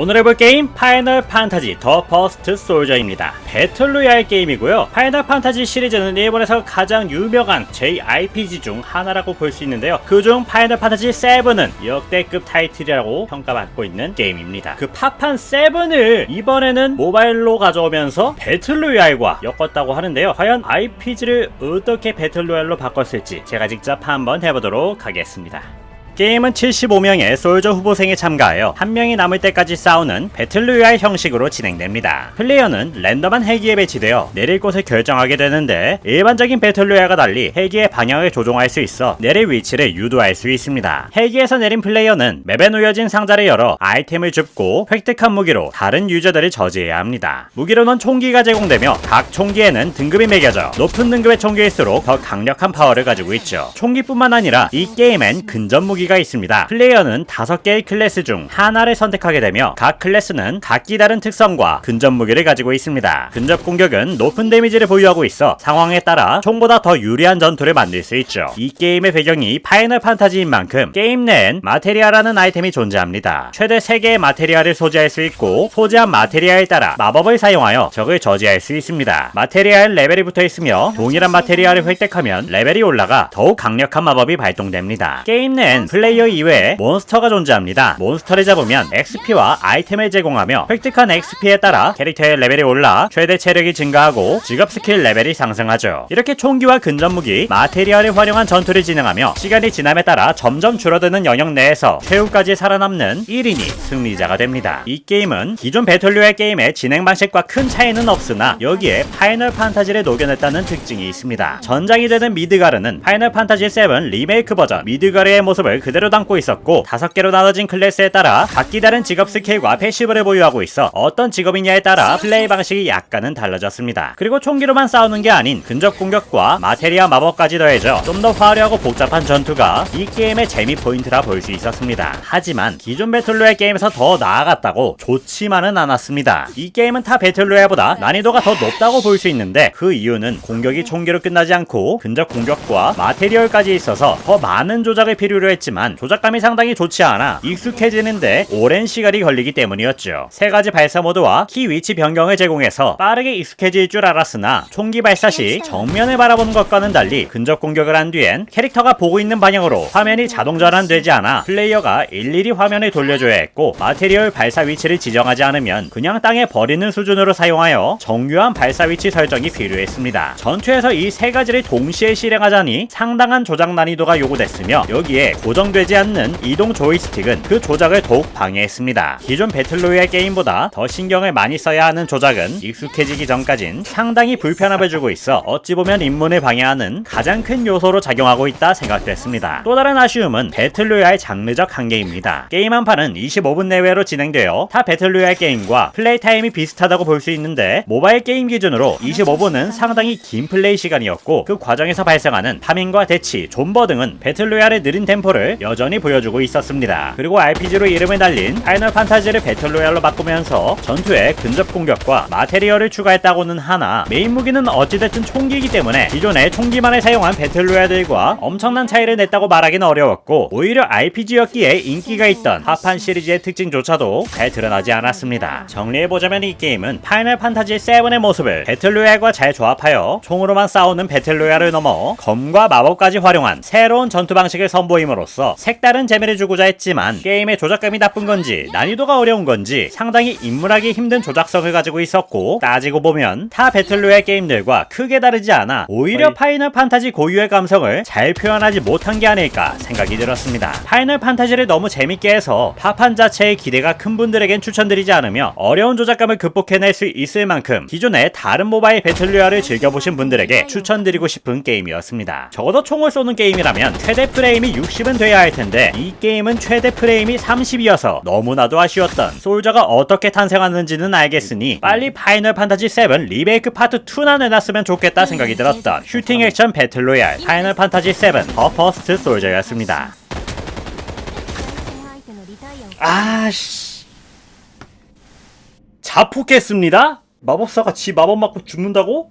오늘 해볼 게임 파이널 판타지 더 퍼스트 솔저입니다. 배틀로얄 게임이고요. 파이널 판타지 시리즈는 일본에서 가장 유명한 JRPG 중 하나라고 볼 수 있는데요. 그중 파이널 판타지 7은 역대급 타이틀이라고 평가받고 있는 게임입니다. 그 파판 7을 이번에는 모바일로 가져오면서 배틀로얄과 엮었다고 하는데요. 과연 RPG를 어떻게 배틀로얄로 바꿨을지 제가 직접 한번 해보도록 하겠습니다. 게임은 75명의 솔저 후보생이 참가하여 한 명이 남을 때까지 싸우는 배틀로얄 형식으로 진행됩니다. 플레이어는 랜덤한 헬기에 배치되어 내릴 곳을 결정하게 되는데 일반적인 배틀로얄과 달리 헬기의 방향을 조종할 수 있어 내릴 위치를 유도할 수 있습니다. 헬기에서 내린 플레이어는 맵에 놓여진 상자를 열어 아이템을 줍고 획득한 무기로 다른 유저들을 저지해야 합니다. 무기로는 총기가 제공되며 각 총기에는 등급이 매겨져 높은 등급의 총기일수록 더 강력한 파워를 가지고 있죠. 총기뿐만 아니라 이 게임엔 근접 무기가 있습니다. 플레이어는 5개의 클래스 중 하나를 선택하게 되며 각 클래스는 각기 다른 특성과 근접 무기를 가지고 있습니다. 근접 공격은 높은 데미지를 보유하고 있어 상황에 따라 총보다 더 유리한 전투를 만들 수 있죠. 이 게임의 배경이 파이널 판타지인 만큼 게임 내엔 마테리아라는 아이템이 존재합니다. 최대 3개의 마테리아를 소지할 수 있고 소지한 마테리아에 따라 마법을 사용하여 적을 저지할 수 있습니다. 마테리아엔 레벨이 붙어 있으며 동일한 마테리아를 획득하면 레벨이 올라가 더욱 강력한 마법이 발동됩니다. 게임 내엔 플레이어 이외에 몬스터가 존재합니다. 몬스터를 잡으면 XP와 아이템을 제공하며 획득한 XP에 따라 캐릭터의 레벨이 올라 최대 체력이 증가하고 직업 스킬 레벨이 상승하죠. 이렇게 총기와 근접 무기, 마테리얼을 활용한 전투를 진행하며 시간이 지남에 따라 점점 줄어드는 영역 내에서 최후까지 살아남는 1인이 승리자가 됩니다. 이 게임은 기존 배틀로얄 게임의 진행 방식과 큰 차이는 없으나 여기에 파이널 판타지를 녹여냈다는 특징이 있습니다. 전장이 되는 미드가르는 파이널 판타지 7 리메이크 버전 미드가르의 모습을 그대로 담고 있었고 다섯 개로 나눠진 클래스에 따라 각기 다른 직업 스킬과 패시브를 보유하고 있어 어떤 직업이냐에 따라 플레이 방식이 약간은 달라졌습니다. 그리고 총기로만 싸우는 게 아닌 근접 공격과 마테리아 마법까지 더해져 좀 더 화려하고 복잡한 전투가 이 게임의 재미 포인트라 볼 수 있었습니다. 하지만 기존 배틀로얄 게임에서 더 나아갔다고 좋지만은 않았습니다. 이 게임은 타 배틀로얄보다 난이도가 더 높다고 볼 수 있는데 그 이유는 공격이 총기로 끝나지 않고 근접 공격과 마테리얼까지 있어서 더 많은 조작을 필요로 했지 만 조작감이 상당히 좋지 않아 익숙해지는데 오랜 시간이 걸리기 때문이었죠. 세 가지 발사 모드와 키 위치 변경을 제공해서 빠르게 익숙해질 줄 알았으나 총기 발사 시 정면을 바라보는 것과는 달리 근접 공격을 한 뒤엔 캐릭터가 보고 있는 방향으로 화면이 자동 전환되지 않아 플레이어가 일일이 화면을 돌려줘야 했고 마테리얼 발사 위치를 지정하지 않으면 그냥 땅에 버리는 수준으로 사용하여 정교한 발사 위치 설정이 필요했습니다. 전투에서 이 세 가지를 동시에 실행하자니 상당한 조작 난이도가 요구됐으며 여기에 고정 되지 않는 이동 조이스틱은 그 조작을 더욱 방해했습니다. 기존 배틀로얄 게임보다 더 신경을 많이 써야 하는 조작은 익숙해지기 전까진 상당히 불편함을 주고 있어 어찌 보면 입문을 방해하는 가장 큰 요소로 작용하고 있다 생각됐습니다. 또 다른 아쉬움은 배틀로얄 장르적 한계입니다. 게임 한 판은 25분 내외로 진행되어 타 배틀로얄 게임과 플레이 타임이 비슷하다고 볼 수 있는데 모바일 게임 기준으로 25분은 상당히 긴 플레이 시간이었고 그 과정에서 발생하는 파밍과 대치, 존버 등은 배틀로얄의 느린 템포를 여전히 보여주고 있었습니다. 그리고 RPG로 이름을 날린 파이널 판타지를 배틀로얄로 바꾸면서 전투에 근접 공격과 마테리얼을 추가했다고는 하나 메인 무기는 어찌됐든 총기이기 때문에 기존의 총기만을 사용한 배틀로얄들과 엄청난 차이를 냈다고 말하기는 어려웠고 오히려 RPG였기에 인기가 있던 하판 시리즈의 특징조차도 잘 드러나지 않았습니다. 정리해보자면 이 게임은 파이널 판타지 7의 모습을 배틀로얄과 잘 조합하여 총으로만 싸우는 배틀로얄을 넘어 검과 마법까지 활용한 새로운 전투 방식을 선보임으로써 색다른 재미를 주고자 했지만 게임의 조작감이 나쁜 건지 난이도가 어려운 건지 상당히 입문하기 힘든 조작성을 가지고 있었고 따지고 보면 타 배틀로얄 게임들과 크게 다르지 않아 오히려 파이널 판타지 고유의 감성을 잘 표현하지 못한 게 아닐까 생각이 들었습니다. 파이널 판타지를 너무 재밌게 해서 파판 자체의 기대가 큰 분들에겐 추천드리지 않으며 어려운 조작감을 극복해낼 수 있을 만큼 기존의 다른 모바일 배틀로얄을 즐겨보신 분들에게 추천드리고 싶은 게임이었습니다. 적어도 총을 쏘는 게임이라면 최대 프레임이 60은 돼야 할 텐데 이 게임은 최대 프레임이 30이어서 너무나도 아쉬웠던 솔저가 어떻게 탄생하는지는 알겠으니 빨리 파이널 판타지 7 리메이크 파트 2나 내놨으면 좋겠다 생각이 들었던 슈팅 액션 배틀로얄 파이널 판타지 7 더 퍼스트 솔저였습니다. 아씨 자폭했습니다? 마법사가 지 마법 맞고 죽는다고?